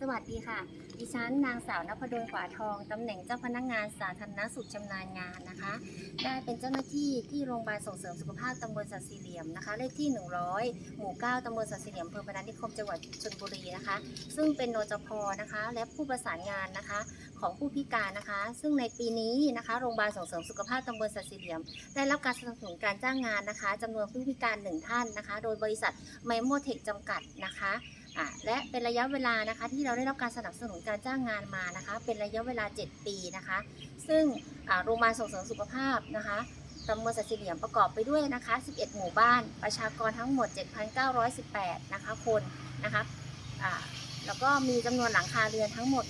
สวัสดีค่ะ ดิฉันนางสาวนพดลขวาทอง ตำแหน่งเจ้าพนักงานสาธารณสุขชำนาญงานนะคะ ได้เป็นเจ้าหน้าที่ที่โรงพยาบาลส่งเสริมสุขภาพตำบลสัตสี่เหลี่ยมนะคะ เลขที่ 100 หมู่ 9ตำบลสัตสี่เหลี่ยมอำเภอพนัสนิคมจังหวัดชลบุรีนะคะ ซึ่งเป็นโนจพนะคะ และผู้ประสานงานนะคะ ของผู้พิการนะคะ ซึ่งในปีนี้นะคะ โรงพยาบาลส่งเสริมสุขภาพตำบลสัตสี่เหลี่ยม ได้รับการสนับสนุนการจ้างงานนะคะจำนวนผู้พิการหนึ่งท่านนะคะ โดยบริษัทไมโมเทคจำกัดนะคะ และเป็นระยะเวลานะคะที่เราได้รับการสนับสนุนการจ้างงานมานะคะ เป็นระยะเวลา 7 ปีนะคะ ซึ่งโรงพยาบาลส่งเสริมสุขภาพนะคะตำบลสัตว์สี่เหลี่ยมประกอบไปด้วยนะคะ 11 หมู่บ้าน ประชากรทั้งหมด 7,918 นะคะคนนะคะแล้วก็มีจำนวนหลังคาเรือนทั้งหมด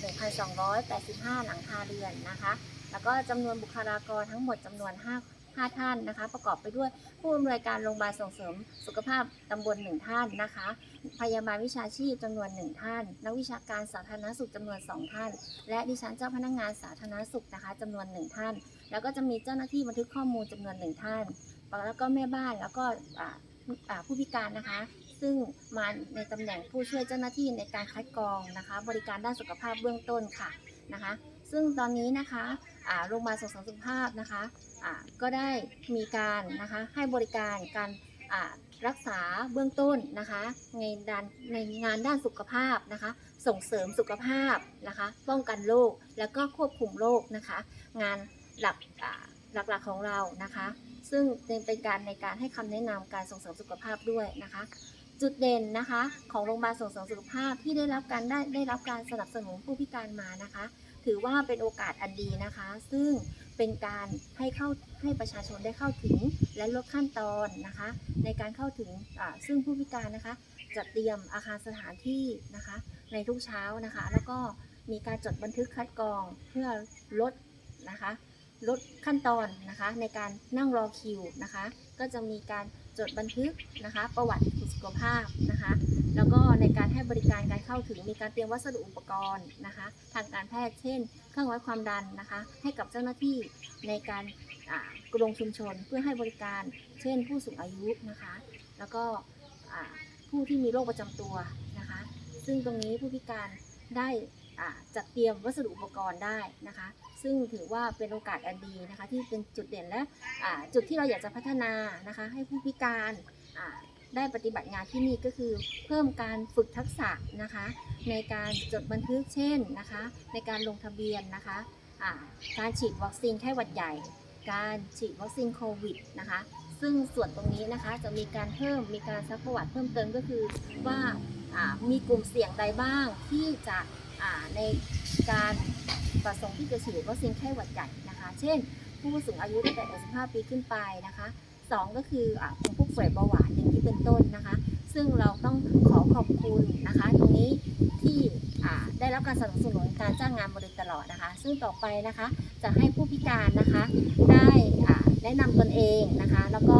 1,285 หลังคาเรือนนะคะ แล้วก็จำนวนบุคลากรทั้งหมดจำนวน 5 5 ท่านนะคะ ประกอบไปด้วยผู้อำนวยการโรงพยาบาลส่งเสริมสุขภาพตำบลหนึ่งท่านนะคะ พยาบาลวิชาชีพจำนวนหนึ่งท่าน นักวิชาการสาธารณสุขจำนวนสองท่าน และดิฉันเจ้าพนักงานสาธารณสุขนะคะจำนวนหนึ่งท่าน แล้วก็จะมีเจ้าหน้าที่บันทึกข้อมูลจำนวนหนึ่งท่าน แล้วก็แม่บ้านแล้วก็ผู้พิการนะคะซึ่งมาในตำแหน่งผู้ช่วยเจ้าหน้าที่ในการคัดกรองนะคะ บริการด้านสุขภาพเบื้องต้นค่ะนะคะ ซึ่งตอนนี้นะคะ โรงพยาบาลส่งเสริมสุขภาพนะคะก็ได้มีการนะคะให้บริการการรักษาเบื้องต้นนะคะในด้านในงานด้านสุขภาพนะคะ ส่งเสริมสุขภาพนะคะ ป้องกันโรคแล้วก็ควบคุมโรคนะคะ งานหลักหลักๆของเรานะคะ ซึ่งเป็นการในการให้คำแนะนำการส่งเสริมสุขภาพด้วยนะคะ จุดเด่นนะคะ ของโรงพยาบาลส่งเสริมสุขภาพที่ได้รับการได้ได้รับการสนับสนุนผู้พิการมานะคะ ถือว่าเป็นโอกาสอันดีนะคะ ซึ่งเป็นการให้เข้าให้ประชาชนได้เข้าถึงและลดขั้นตอนนะคะ ในการเข้าถึงซึ่งผู้พิการนะคะจะเตรียมอาคารสถานที่นะคะ ในทุกเช้านะคะ แล้วก็มีการจดบันทึกคัดกรองเพื่อลดนะคะลดขั้นตอนนะคะในการนั่งรอคิวนะคะ ก็จะมีการ จดบันทึกนะคะ ประวัติสุขภาพนะคะ แล้วก็ในการให้บริการการเข้าถึงมีการเตรียมวัสดุอุปกรณ์นะคะ ทางการแพทย์เช่น เครื่องวัดความดันนะคะ ให้กับเจ้าหน้าที่ในการกรงชุมชนเพื่อให้บริการ เช่น ผู้สูงอายุนะคะ แล้วก็ผู้ที่มีโรคประจำตัวนะคะ ซึ่งตรงนี้ผู้พิการได้ จัดเตรียมวัสดุอุปกรณ์ได้นะคะ ซึ่งถือว่าเป็นโอกาสอันดีนะคะ ที่เป็นจุดเด่นและจุดที่เราอยากจะพัฒนานะคะ ให้ผู้พิการได้ปฏิบัติงานที่นี่ก็คือเพิ่มการฝึกทักษะนะคะ ในการจดบันทึกเช่นนะคะ ในการลงทะเบียนนะคะการฉีดวัคซีนไข้หวัดใหญ่ การฉีดวัคซีนโควิดนะคะซึ่งส่วนตรงนี้นะคะจะมีการเพิ่มมีการซักประวัติเพิ่มเติมก็คือว่ามีกลุ่มเสี่ยงใดบ้างที่จะ ในการประสงค์ที่จะฉีดวัคซีนไข้หวัดใหญ่นะคะ เช่น ผู้สูงอายุตั้งแต่65ปีขึ้นไปนะคะสองก็คืออผู้ป่วยเบาหวานอย่างที่เป็นต้นนะคะ ซึ่งเราต้องขอขอบคุณนะคะ ตรงนี้ที่ได้รับการสนับสนุนการจ้างงานมาโดยตลอดนะคะ ซึ่งต่อไปนะคะจะให้ผู้พิการนะคะ ได้แนะนำตนเองนะคะ แล้วก็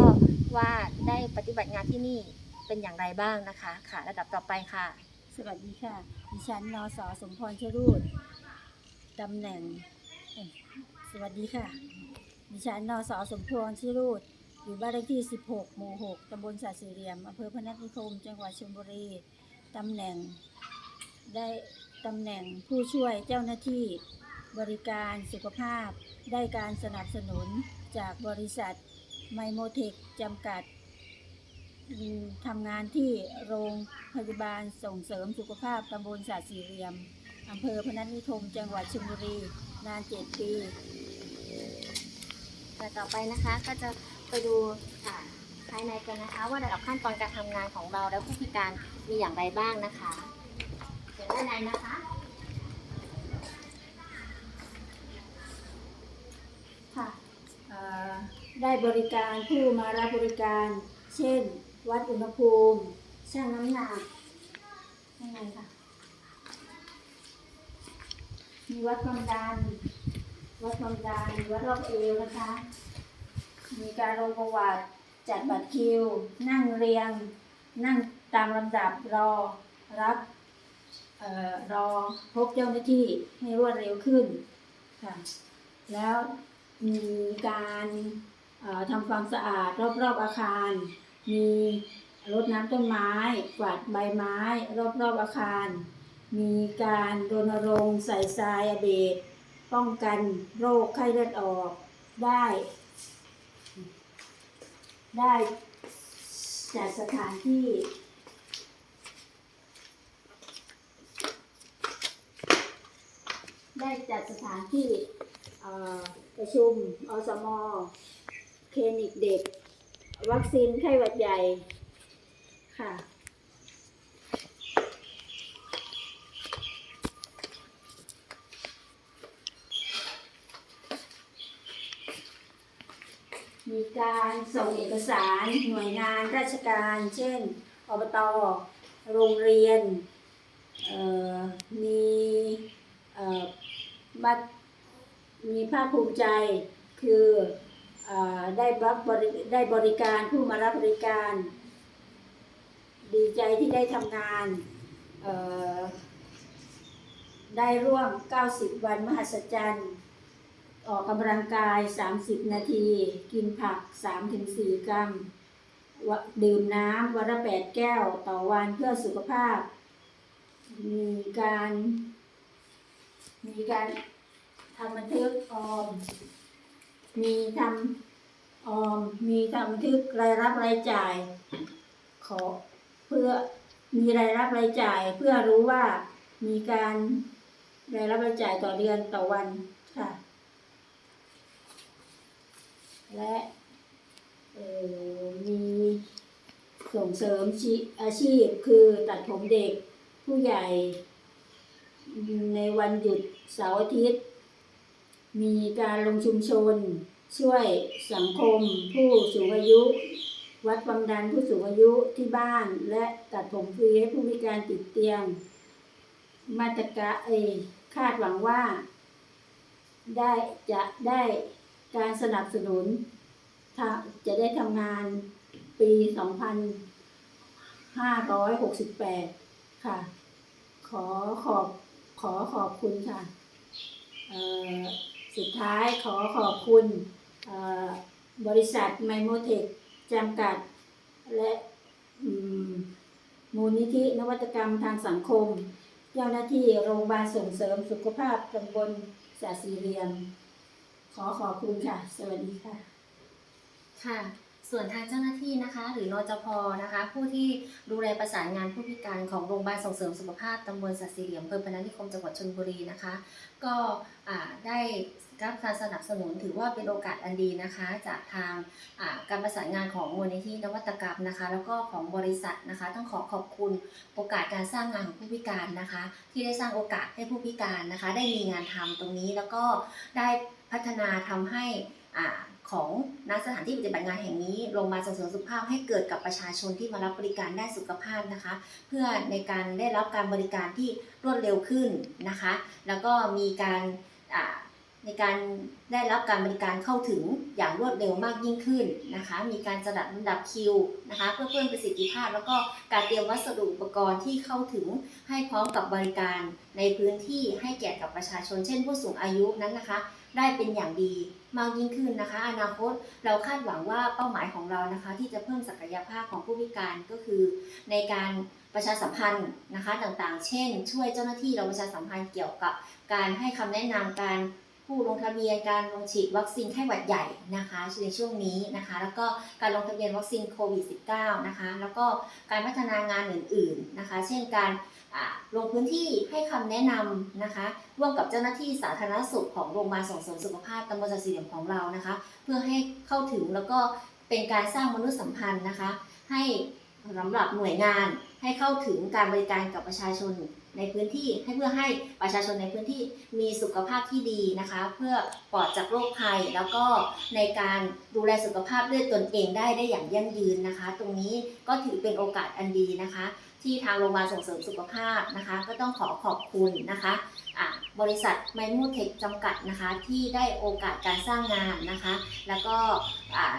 ว่าได้ปฏิบัติงานที่นี่เป็นอย่างไรบ้างนะคะ ค่ะ ระดับต่อไปค่ะ สวัสดีค่ะ ดิฉันนสสมพรชรูดตำแหน่ง สวัสดีค่ะ ดิฉันนสสมพรชรูดอยู่บ้านเลขที่ 16 หมู่ 6 ตำบลสัตสี่เหลี่ยมอำเภอพนัสนิคม จังหวัดชลบุรี ตำแหน่ง ได้ตำแหน่งผู้ช่วยเจ้าหน้าที่บริการสุขภาพ ได้การสนับสนุนจากบริษัทไมโมเทคจำกัด ทำงานที่โรงพยาบาลส่งเสริมสุขภาพตำบลสัตว์สี่เหลี่ยมอำเภอพนัสนิคมจังหวัดชลบุรี นานเจ็ดปี แต่ต่อไปนะคะก็จะไปดูภายในกันนะคะ ว่าระดับขั้นตอนการทำงานของเราและผู้พิการมีอย่างไรบ้างนะคะเดี๋ยวด้านในนะคะค่ะได้บริการผู้มารับบริการ เช่น วัดอุณหภูมิชั่งน้ำหนักยังไงคะมีวัดความดัน วัดความดัน วัดรอบเอวนะคะ มีการลงประวัติจัดบัตรคิว นั่งเรียง นั่งตามลำดับรอรับเอ่อรอพบเจ้าหน้าที่ให้รวดเร็วขึ้นค่ะแล้วมีการทำความสะอาดรอบๆอาคาร มีรดน้ำต้นไม้กวาดใบไม้ รอบๆอาคาร มีการรณรงค์ใส่ทรายอเบดป้องกันโรคไข้เลือดออกได้ ได้จัดสถานที่ได้จัดสถานที่ประชุมอสมคลินิกเด็ก วัคซีนไข้หวัดใหญ่ค่ะ มีการส่งเอกสารหน่วยงานราชการ เช่นอบตโรงเรียนมีบัตรมีภาคภูมิใจคือ ได้รับบริได้บริการผู้มารับบริการ ดีใจที่ได้ทำงานได้ร่วม 90 วันมหัศจรรย์ ออกกำลังกาย 30 นาที กินผัก 3-4 กรัม ดื่มน้ำวันละ 8 แก้วต่อวันเพื่อสุขภาพ มีการ มีการทำบันทึกออม มีทำออมมีทำบันทึกรายรับรายจ่าย ขอเพื่อมีรายรับรายจ่าย เพื่อรู้ว่ามีการรายรับรายจ่ายต่อเดือนต่อวันค่ะ และมีส่งเสริมชีอาชีพคือตัดผมเด็กผู้ใหญ่ ในวันหยุดเสาร์อาทิตย์ มีการลงชุมชน ช่วยสังคม ผู้สูงอายุ วัดความดันผู้สูงอายุที่บ้าน และตัดผมฟรีให้ผู้พิการติดเตียง มาตรการเอยคาดหวังว่า ได้จะได้การสนับสนุน จะได้ทำงานปี 2568 ค่ะ ขอขอบขอขอบคุณค่ะเอ่อ สุดท้ายขอขอบคุณบริษัทไมโมเทคจำกัด และมมูลนิธินวัตกรรมทางสังคม เจ้าหน้าที่โรงพยาบาลส่งเสริมสุขภาพตำบลสาสีเรียม ขอขอบคุณค่ะ สวัสดีค่ะ ค่ะ ส่วนทางเจ้าหน้าที่นะคะ หรือนจพนะคะ ผู้ที่ดูแลประสานงานผู้พิการของโรงพยาบาลส่งเสริมสุขภาพตำบลสัตสีเหลี่ยมอำเภอพนัสนิคมจังหวัดชลบุรีนะคะ ก็ได้รับการสนับสนุนถือว่าเป็นโอกาสอันดีนะคะ จากทางการประสานงานของมูลนิธินวัตกรรมนะคะ แล้วก็ของบริษัทนะคะ ต้องขอขอบคุณโอกาสการสร้างงานของผู้พิการนะคะ ที่ได้สร้างโอกาสให้ผู้พิการนะคะ ได้มีงานทำตรงนี้แล้วก็ได้พัฒนาทำให้อ่า ของณสถานที่ปฏิบัติงานแห่งนี้ลงมาส่งเสริมสุขภาพให้เกิดกับประชาชนที่มารับบริการด้านสุขภาพนะคะ เพื่อในการได้รับการบริการที่รวดเร็วขึ้นนะคะ แล้วก็มีการ ในการได้รับการบริการเข้าถึงอย่างรวดเร็วมากยิ่งขึ้นนะคะ มีการจัดลำดับคิวนะคะเพื่อเพิ่มประสิทธิภาพ แล้วก็การเตรียมวัสดุอุปกรณ์ที่เข้าถึงให้พร้อมกับบริการในพื้นที่ให้แก่กับประชาชน เช่น ผู้สูงอายุนั้นนะคะ ได้เป็นอย่างดีมากยิ่งขึ้นนะคะ อนาคตเราคาดหวังว่าเป้าหมายของเรานะคะ ที่จะเพิ่มศักยภาพของผู้พิการก็คือ ในการประชาสัมพันธ์นะคะต่างๆ เช่น ช่วยเจ้าหน้าที่เราประชาสัมพันธ์เกี่ยวกับ การให้คำแนะนำการ ผู้ลงทะเบียนการลงฉีดวัคซีนไข้หวัดใหญ่นะคะในช่วงนี้นะคะ แล้วก็การลงทะเบียนวัคซีนโควิด -19 นะคะ แล้วก็การพัฒนางานอื่น ๆนะคะ เช่นการลงพื้นที่ให้คำแนะนำนะคะ ร่วมกับเจ้าหน้าที่สาธารณสุขของโรงพยาบาลส่งเสริมสุขภาพตำบลสีเหลี่ยมของเรานะคะ เพื่อให้เข้าถึงแล้วก็เป็นการสร้างมนุษยสัมพันธ์นะคะ ให้ สำหรับหน่วยงานให้เข้าถึงการบริการกับประชาชนในพื้นที่ให้เพื่อให้ประชาชนในพื้นที่มีสุขภาพที่ดีนะคะ เพื่อปลอดจากโรคภัย แล้วก็ในการดูแลสุขภาพด้วยตนเองได้ได้อย่างยั่งยืนนะคะ ตรงนี้ก็ถือเป็นโอกาสอันดีนะคะ ที่ทางโรงพยาบาลส่งเสริมสุขภาพนะคะ ก็ต้องขอขอบคุณนะคะบริษัทไมมูเทคจำกัดนะคะที่ได้โอกาสการสร้างงานนะคะ แล้วก็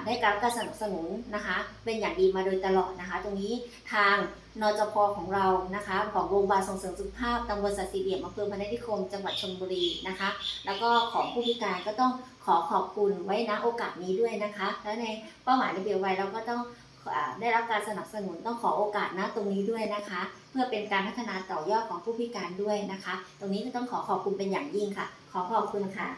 ได้รับการสนับสนุนนะคะ เป็นอย่างดีมาโดยตลอดนะคะ ตรงนี้ทางนจพของเรานะคะ ของโรงพยาบาลส่งเสริมสุขภาพตำบลสัตว์สีเหลี่ยมอำเภอพนัสนิคมจังหวัดชลบุรีนะคะ แล้วก็ของผู้พิการก็ต้องขอขอบคุณไว้ณโอกาสนี้ด้วยนะคะ และในเป้าหมายระเบียบไว้เราก็ต้อง ได้รับการสนับสนุนต้องขอโอกาสนะตรงนี้ด้วยนะคะ เพื่อเป็นการพัฒนาต่อยอดของผู้พิการด้วยนะคะ ตรงนี้ก็ต้องขอขอบคุณเป็นอย่างยิ่งค่ะ ขอขอบคุณค่ะ